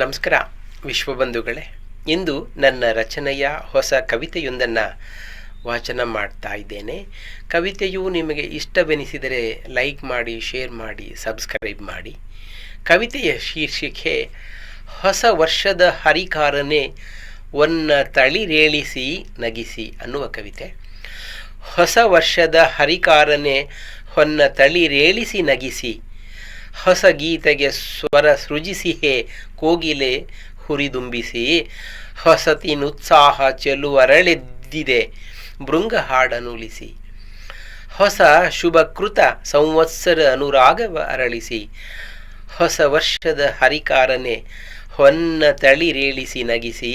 ನಮಸ್ಕಾರ, ವಿಶ್ವಬಂಧುಗಳೇ. ಇಂದು ನನ್ನ ರಚನೆಯ ಹೊಸ ಕವಿತೆಯೊಂದನ್ನು ವಾಚನ ಮಾಡ್ತಾ ಇದ್ದೇನೆ. ಕವಿತೆಯು ನಿಮಗೆ ಇಷ್ಟವೆನಿಸಿದರೆ ಲೈಕ್ ಮಾಡಿ, ಶೇರ್ ಮಾಡಿ, ಸಬ್ಸ್ಕ್ರೈಬ್ ಮಾಡಿ. ಕವಿತೆಯ ಶೀರ್ಷಿಕೆ, ಹೊಸ ವರ್ಷದ ಹರಿಕಾರನೇ, ಒನ್ನ ತಳಿರೇಳಿಸಿ ನಗಿಸಿ ಅನ್ನುವ ಕವಿತೆ. ಹೊಸ ವರ್ಷದ ಹರಿಕಾರನೇ ಹೊನ್ನ ತಳಿರೇಳಿಸಿ ನಗಿಸಿ ಹೊಸ ಗೀತೆಗೆ ಸ್ವರ ಸೃಜಿಸಿಹೇ ಕೋಗಿಲೆ ಹುರಿದುಂಬಿಸಿ ಹೊಸತಿನುತ್ಸಾಹ ಚೆಲುವರಳೆದ್ದಿದೆ, ಭೃಂಗ ಹಾಡನುಲಿಸಿ ಹೊಸ ಶುಭಕೃತ ಸಂವತ್ಸರ ಅನುರಾಗವ ಅರಳಿಸಿ. ಹೊಸ ವರ್ಷದ ಹರಿಕಾರನೆ ಹೊನ್ನ ತಳಿರೇಳಿಸಿ ನಗಿಸಿ.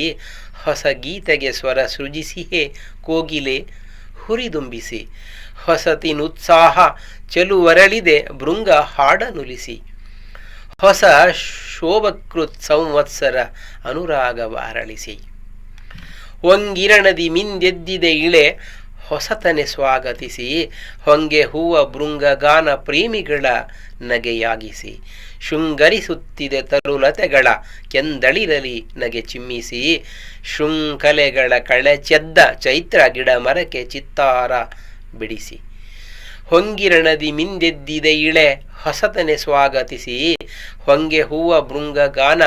ಹೊಸ ಗೀತೆಗೆ ಸ್ವರ ಸೃಜಿಸಿಹೇ ಕೋಗಿಲೆ ಹುರಿದುಂಬಿಸಿ. ಹೊಸತಿನುತ್ಸಾಹ ಚೆಲುವರಳಿದೆ ಭೃಂಗ ಹಾಡನುಲಿಸಿ ಹೊಸ ಶೋಭಕೃತ್ ಸಂವತ್ಸರ ಅನುರಾಗವ ಅರಳಿಸಿ. ಒಂಗಿರಣದಿ ಮಿಂದೆದ್ದಿದೆ ಇಳೆ ಹೊಸತನೆ ಸ್ವಾಗತಿಸಿ. ಹೊಂಗೆ ಹೂವ ಭೃಂಗಗಾನ ಪ್ರೇಮಿಗಳ ನಗೆಯಾಗಿಸಿ. ಶೃಂಗರಿಸುತ್ತಿದೆ ತರುಲತೆಗಳ ಕೆಂದಳಿರಲಿ ನಗೆ ಚಿಮ್ಮಿಸಿ. ಶೃಂಖಲೆಗಳ ಕಳೆಚೆದ್ದ ಚೈತ್ರ ಗಿಡ ಮರಕ್ಕೆ ಚಿತ್ತಾರ ಬಿಡಿಸಿ. ಹೊಂಗಿರಣದಿ ಮಿಂದೆದ್ದಿದೆ ಇಳೆ. ಹೊಸತನೆ ಸ್ವಾಗತಿಸಿ. ಹೊಂಗೆ ಹೂವ ಭೃಂಗಗಾನ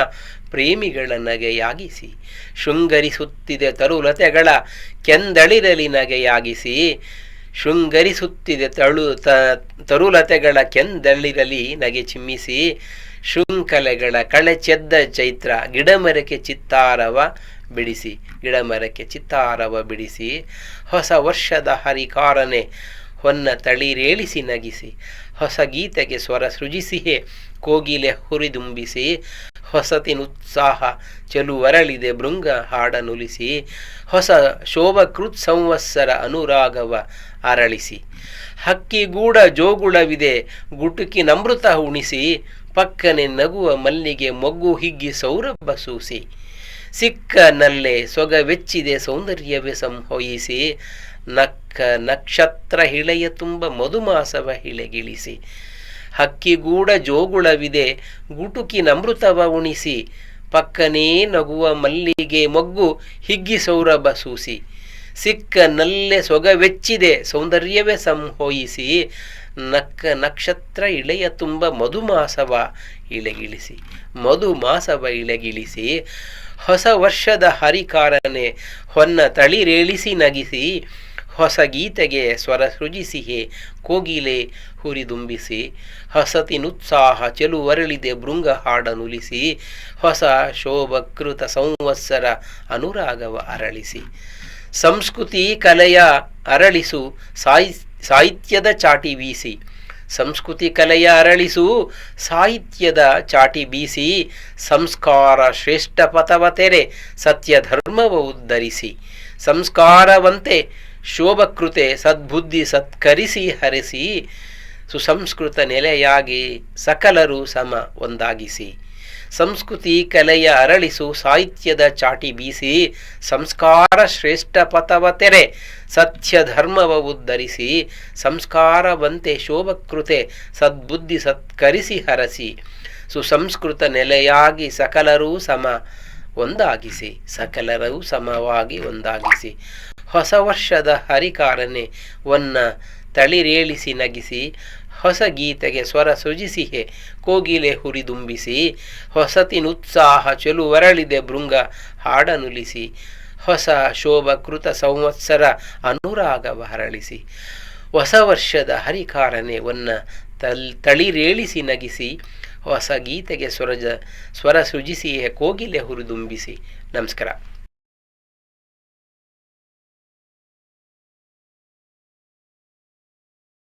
ಪ್ರೇಮಿಗಳ ನಗೆಯಾಗಿಸಿ. ಶೃಂಗರಿಸುತ್ತಿದೆ ತರುಲತೆಗಳ ಕೆಂದಳಿರಲಿ ನಗೆಯಾಗಿಸಿ. ಶೃಂಗರಿಸುತ್ತಿದೆ ತಳು ತರುಲತೆಗಳ ಕೆಂದಳಿರಲಿ ನಗೆ ಚಿಮ್ಮಿಸಿ. ಶೃಂಖಲೆಗಳ ಕಳೆಚೆದ್ದ ಚೈತ್ರ ಗಿಡಮರಕ್ಕೆ ಚಿತ್ತಾರವ ಬಿಡಿಸಿ. ಗಿಡಮರಕ್ಕೆ ಚಿತ್ತಾರವ ಬಿಡಿಸಿ. ಹೊಸ ವರ್ಷದ ಹರಿಕಾರನೆ ಹೊನ್ನ ತಳಿರೇಳಿಸಿ ನಗಿಸಿ. ಹೊಸ ಗೀತೆಗೆ ಸ್ವರ ಸೃಜಿಸಿಯೇ ಕೋಗಿಲೆ ಹುರಿದುಂಬಿಸಿ ಹೊಸತಿನುತ್ಸಾಹ ಚೆಲುವರಳಿದೆ ಭೃಂಗ ಹಾಡನುಲಿಸಿ ಹೊಸ ಶೋಭಕೃತ್ ಸಂವತ್ಸರ ಅನುರಾಗವ ಅರಳಿಸಿ. ಹಕ್ಕಿಗೂಡ ಜೋಗುಳವಿದೆ, ಗುಟುಕಿ ನಮೃತ ಉಣಿಸಿ. ಪಕ್ಕನೆ ನಗುವ ಮಲ್ಲಿಗೆ ಮೊಗ್ಗು ಹಿಗ್ಗಿ ಸೌರಭ ಸೂಸಿ. ಸಿಕ್ಕ ನಲ್ಲೆ ಸೊಗವೆಚ್ಚಿದೆ ಸೌಂದರ್ಯವೇ ಸಂಹೊಯಿಸಿ. ನಕ್ಕ ನಕ್ಷತ್ರ ಹಿಳೆಯ ತುಂಬ ಮಧುಮಾಸವ ಹಿಳೆಗಿಳಿಸಿ. ಹಕ್ಕಿಗೂಡ ಜೋಗುಳವಿದೆ, ಗುಟುಕಿ ನಮೃತವ ಉಣಿಸಿ. ಪಕ್ಕನೇ ನಗುವ ಮಲ್ಲಿಗೆ ಮೊಗ್ಗು ಹಿಗ್ಗಿ ಸೌರಭ ಸೂಸಿ. ಸಿಕ್ಕ ನಲ್ಲೆ ಸೊಗವೆಚ್ಚಿದೆ ಸೌಂದರ್ಯವೇ ಸಂಹೋಯಿಸಿ. ನಕ್ಕ ನಕ್ಷತ್ರ ಇಳೆಯ ತುಂಬ ಮಧುಮಾಸವ ಇಳೆಗಿಳಿಸಿ ಮಧುಮಾಸವ ಇಳೆಗಿಳಿಸಿ ಹೊಸ ವರ್ಷದ ಹರಿಕಾರನೆ, ಹೊನ್ನ ತಳಿರೇಳಿಸಿ ನಗಿಸಿ. ಹೊಸ ಗೀತೆಗೆ ಸ್ವರ ಸೃಜಿಸಿಹೆ, ಕೋಗಿಲೆ ಹುರಿದುಂಬಿಸಿ ಹಸತಿನುತ್ಸಾಹ ಚೆಲುವರಳಿದೆ ಭೃಂಗ ಹಾಡನುಲಿಸಿ ಹೊಸ ಶೋಭಕೃತ ಸಂವತ್ಸರ ಅನುರಾಗವ ಅರಳಿಸಿ. ಸಂಸ್ಕೃತಿ ಕಲೆಯ ಅರಳಿಸು ಸಾಹಿ ಸಾಹಿತ್ಯದ ಚಾಟಿ ಬೀಸಿ. ಸಂಸ್ಕೃತಿ ಕಲೆಯ ಅರಳಿಸು, ಸಾಹಿತ್ಯದ ಚಾಟಿ ಬೀಸಿ. ಸಂಸ್ಕಾರ ಶ್ರೇಷ್ಠ ಪಥವ ತೆರೆ ಸತ್ಯ ಧರ್ಮವ ಉದ್ಧರಿಸಿ. ಸಂಸ್ಕಾರವಂತೆ ಶೋಭಕೃತೆ ಸದ್ಬುದ್ಧಿ ಸತ್ಕರಿಸಿ ಹರಿಸಿ ಸುಸಂಸ್ಕೃತ ನೆಲೆಯಾಗಿ ಸಕಲರು ಸಮ ಒಂದಾಗಿಸಿ. ಸಂಸ್ಕೃತಿ ಕಲೆಯ ಅರಳಿಸು ಸಾಹಿತ್ಯದ ಚಾಟಿ ಬೀಸಿ ಸಂಸ್ಕಾರ ಶ್ರೇಷ್ಠ ಪಥವ ತೆರೆ ಸತ್ಯ ಧರ್ಮವ ಉದ್ಧರಿಸಿ ಸಂಸ್ಕಾರವಂತೆ ಶೋಭಕೃತೆ ಸದ್ಬುದ್ಧಿ ಸತ್ಕರಿಸಿ ಹರಸಿ ಸುಸಂಸ್ಕೃತ ನೆಲೆಯಾಗಿ ಸಕಲರೂ ಸಮ ಒಂದಾಗಿಸಿ. ಸಕಲರೂ ಸಮವಾಗಿ ಒಂದಾಗಿಸಿ. ಹೊಸ ವರ್ಷದ ಹರಿಕಾರನೆ, ಒನ್ನ ತಳಿರೇಳಿಸಿ ನಗಿಸಿ, ಹೊಸ ಗೀತೆಗೆ ಸ್ವರ ಸುಜಿಸಿಹೆ ಕೋಗಿಲೆ ಹುರಿದುಂಬಿಸಿ ಹೊಸತಿನುತ್ಸಾಹ ಚೆಲುವರಳಿದೆ ಭೃಂಗ ಹಾಡನುಲಿಸಿ ಹೊಸ ಶೋಭಕೃತ ಸಂವತ್ಸರ ಅನುರಾಗವ ಹರಳಿಸಿ, ಹೊಸ ವರ್ಷದ ಹರಿಕಾರನೆವನ್ನ ತಲ್ ತಳಿರೇಳಿಸಿ ನಗಿಸಿ, ಹೊಸ ಗೀತೆಗೆ ಸ್ವರಜ ಸ್ವರ ಸೃಜಿಸಿಯೇ ಕೋಗಿಲೆ ಹುರಿದುಂಬಿಸಿ ನಮಸ್ಕಾರ.